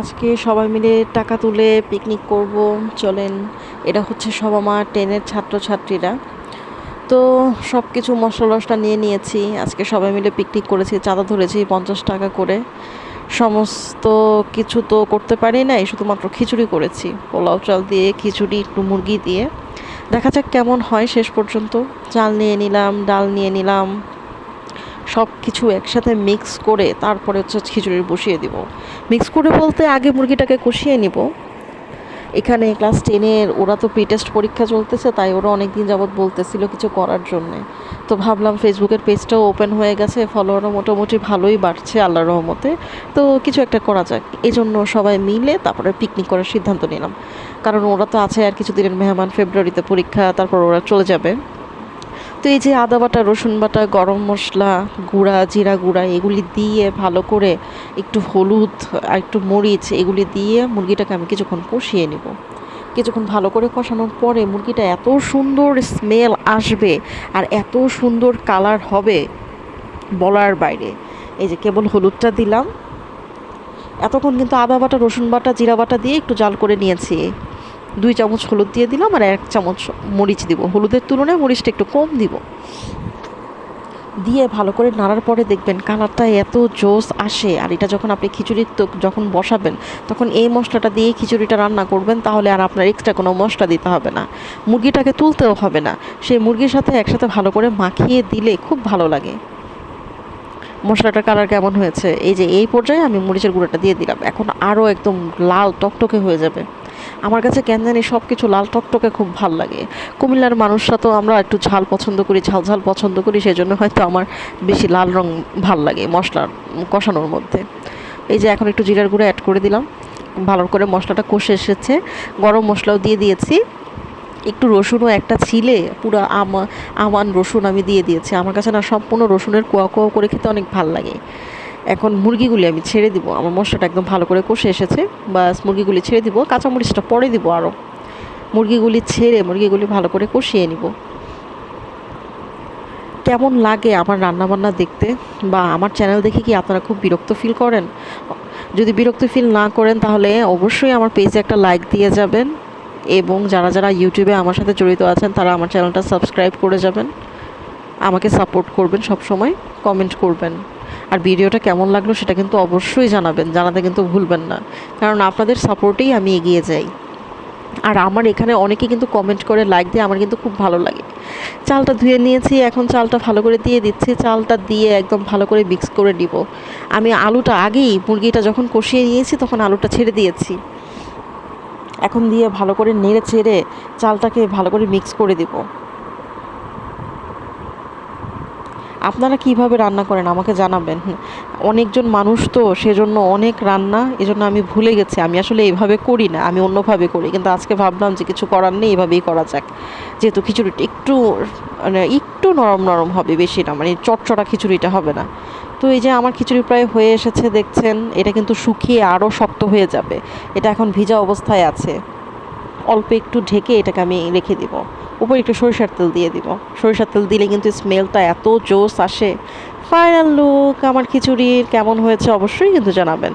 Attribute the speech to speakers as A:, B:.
A: আজকে সবাই মিলে টাকা তুলে পিকনিক করব। চলেন এটা হচ্ছে সব আমার টেনের ছাত্রছাত্রীরা। তো সব কিছু মশলা টশলা নিয়ে নিয়েছি। আজকে সবাই মিলে পিকনিক করেছি, চাঁদা ধরেছি পঞ্চাশ টাকা করে। সমস্ত কিছু তো করতে পারি নাই, শুধুমাত্র খিচুড়ি করেছি। পোলাও চাল দিয়ে, খিচুড়ি, একটু মুরগি দিয়ে। দেখা যাক কেমন হয় শেষ পর্যন্ত। চাল নিয়ে নিলাম, ডাল নিয়ে নিলাম। সব কিছু একসাথে মিক্স করে তারপরে হচ্ছে খিচুড়ি বসিয়ে দিব। মিক্স করে বলতে আগে মুরগিটাকে কষিয়ে নিব। এখানে ক্লাস টেনের ওরা তো টেস্ট পরীক্ষা চলতেছে, তাই ওরা অনেক দিন যাবৎ বলতেছিল কিছু করার জন্যে। তো ভাবলাম ফেসবুকের পেজটাও ওপেন হয়ে গেছে ফলোয়ারও মোটামুটি ভালোই বাড়ছে আল্লাহর রহমতে। তো কিছু একটা করা যাক। এই জন্য সবাই মিলে তারপরে পিকনিক করার সিদ্ধান্ত নিলাম। কারণ ওরা তো আছে আর কিছু দিনের মেহমান ফেব্রুয়ারিতে পরীক্ষা, তারপর ওরা চলে যাবে। তো এই যে আদা বাটা, রসুন বাটা, গরম মশলা, গুঁড়া, জিরা গুঁড়া, এগুলি দিয়ে ভালো করে একটু হলুদ আর একটু মরিচ এগুলি দিয়ে মুরগিটাকে আমি কিছুক্ষণ কষিয়ে নেব। কিছুক্ষণ ভালো করে কষানোর পরে মুরগিটা এত সুন্দর স্মেল আসবে আর এত সুন্দর কালার হবে বলার বাইরে। এই যে কেবল হলুদটা দিলাম। এতক্ষণ কিন্তু আদা বাটা, রসুন বাটা, জিরা বাটা দিয়ে একটু জাল করে নিয়েছি। দুই চামচ হলুদ দিয়ে দিলাম আর এক চামচ মরিচ দিব। হলুদের তুলনায় মরিচটা একটু কম দিব। দিয়ে ভালো করে নাড়ার পরে দেখবেন কালারটা এত জোস আসে আর এটা যখন আপনি খিচুড়ির তো যখন বসাবেন, তখন এই মশলাটা দিয়ে খিচুড়িটা রান্না করবেন, তাহলে আর আপনার এক্সট্রা কোনো মশলা দিতে হবে না। মুরগিটাকে তুলতেও হবে না। সেই মুরগির সাথে একসাথে ভালো করে মাখিয়ে দিলে খুব ভালো লাগে। মশলাটার কালার কেমন হয়েছে? এই যে এই পর্যায়ে আমি মরিচের গুঁড়োটা দিয়ে দিলাম। এখন আরও একদম লাল টকটকে হয়ে যাবে। আমার কাছে কেন জানি সব কিছু লাল টকটকে খুব ভালো লাগে। কুমিল্লার মানুষরা তো আমরা একটু ঝাল পছন্দ করি, ঝাল ঝাল পছন্দ করি সেই জন্য হয়তো আমার বেশি লাল রং ভালো লাগে মশলার কষানোর মধ্যে। এই যে এখন একটু জিরার গুঁড়ো অ্যাড করে দিলাম। ভালো করে মশলাটা কষে এসেছে। গরম মশলাও দিয়ে দিয়েছি। একটু রসুনও একটা ছিলে, পুরো আমা, আমান রসুন আমি দিয়ে দিয়েছি। আমার কাছে না সম্পূর্ণ রসুনের কুয়া কুয়া করে খেতে অনেক ভালো লাগে। এখন মুরগিগুলি আমি ছেড়ে দিব। আমার মশলাটা একদম ভালো করে কষে এসেছে। বাস মুরগিগুলি ছেড়ে দিব। কাঁচামরিচটা পরে দিব আরও মুরগিগুলি ছেড়ে মুরগিগুলি ভালো করে কষিয়ে নিব। কেমন লাগে আমার রান্নাবান্না দেখতে? বা আমার চ্যানেল দেখে কি আপনারা খুব বিরক্ত ফিল করেন? যদি বিরক্ত ফিল না করেন তাহলে অবশ্যই আমার পেজে একটা লাইক দিয়ে যাবেন। এবং যারা যারা ইউটিউবে আমার সাথে জড়িত আছেন, তারা আমার চ্যানেলটা সাবস্ক্রাইব করে যাবেন। আমাকে সাপোর্ট করবেন সব সময় কমেন্ট করবেন। আর ভিডিওটা কেমন লাগল সেটা কিন্তু অবশ্যই জানাবেন, জানাতে কিন্তু ভুলবেন না। কারণ আপনাদের সাপোর্টেই আমি এগিয়ে যাই। আর আমার এখানে অনেকে কিন্তু কমেন্ট করে লাইক দিয়ে আমার কিন্তু খুব ভালো লাগে। চালটা ধুয়ে নিয়েছি, এখন চালটা ভালো করে দিয়ে দিচ্ছি, চালটা দিয়ে একদম ভালো করে মিক্স করে নিব। আমি আলুটা আগেই মুরগিটা যখন কষিয়ে নিয়েছি তখন আলুটা ছেড়ে দিয়েছি। এখন দিয়ে ভালো করে নেড়ে ছেড়ে চালটাকে ভালো করে মিক্স করে দিব। আপনারা কীভাবে রান্না করেন? আমাকে জানাবেন। অনেকজন মানুষ তো, সেজন্য অনেক রান্না, এজন্য আমি ভুলে গেছি। আমি আসলে এইভাবে করি না, আমি অন্যভাবে করি। কিন্তু আজকে ভাবলাম যে কিছু করার নেই, এভাবেই করা যাক। যেহেতু খিচুড়িটা একটু মানে একটু নরম নরম হবে বেশি না মানে চটচটা খিচুড়িটা হবে না। তো এই যে আমার খিচুড়ি প্রায় হয়ে এসেছে, দেখছেন, এটা কিন্তু শুকিয়ে আরও শক্ত হয়ে যাবে। এটা এখন ভিজা অবস্থায় আছে। অল্প একটু ঢেকে এটাকে আমি রেখে দিব। উপরে একটু সরিষার তেল দিয়ে দিব। সরিষার তেল দিলে কিন্তু স্মেলটা এত জোস আসে। ফাইনাল লুক আমার খিচুড়ির কেমন হয়েছে অবশ্যই কিন্তু জানাবেন।